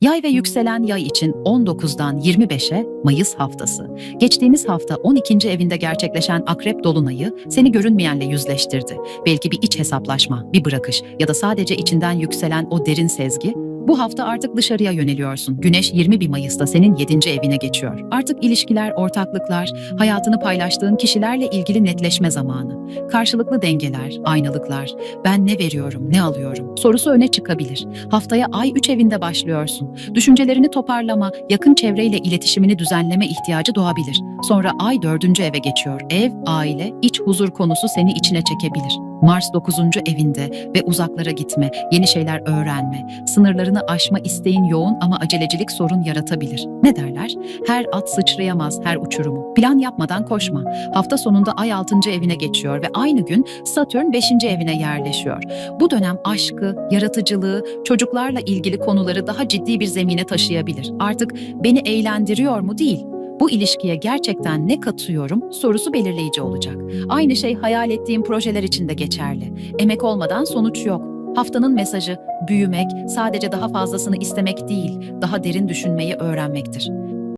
Yay ve yükselen yay için 19'dan 25'e Mayıs haftası. Geçtiğimiz hafta 12. evinde gerçekleşen akrep dolunayı seni görünmeyenle yüzleştirdi. Belki bir iç hesaplaşma, bir bırakış ya da sadece içinden yükselen o derin sezgi bu hafta artık dışarıya yöneliyorsun. Güneş 21 Mayıs'ta senin 7. evine geçiyor. Artık ilişkiler, ortaklıklar, hayatını paylaştığın kişilerle ilgili netleşme zamanı. Karşılıklı dengeler, aynalıklar, ben ne veriyorum, ne alıyorum sorusu öne çıkabilir. Haftaya ay 3 evinde başlıyorsun. Düşüncelerini toparlama, yakın çevreyle iletişimini düzenleme ihtiyacı doğabilir. Sonra ay 4. eve geçiyor. Ev, aile, iç huzur konusu seni içine çekebilir. Mars 9. evinde ve uzaklara gitme, yeni şeyler öğrenme, sınırlarını aşma isteğin yoğun ama acelecilik sorun yaratabilir. Ne derler? Her at sıçrayamaz her uçurumu. Plan yapmadan koşma. Hafta sonunda ay 6. evine geçiyor ve aynı gün Satürn 5. evine yerleşiyor. Bu dönem aşkı, yaratıcılığı, çocuklarla ilgili konuları daha ciddi bir zemine taşıyabilir. Artık beni eğlendiriyor mu değil, bu ilişkiye gerçekten ne katıyorum sorusu belirleyici olacak. Aynı şey hayal ettiğim projeler için de geçerli. Emek olmadan sonuç yok. Haftanın mesajı büyümek, sadece daha fazlasını istemek değil, daha derin düşünmeyi öğrenmektir.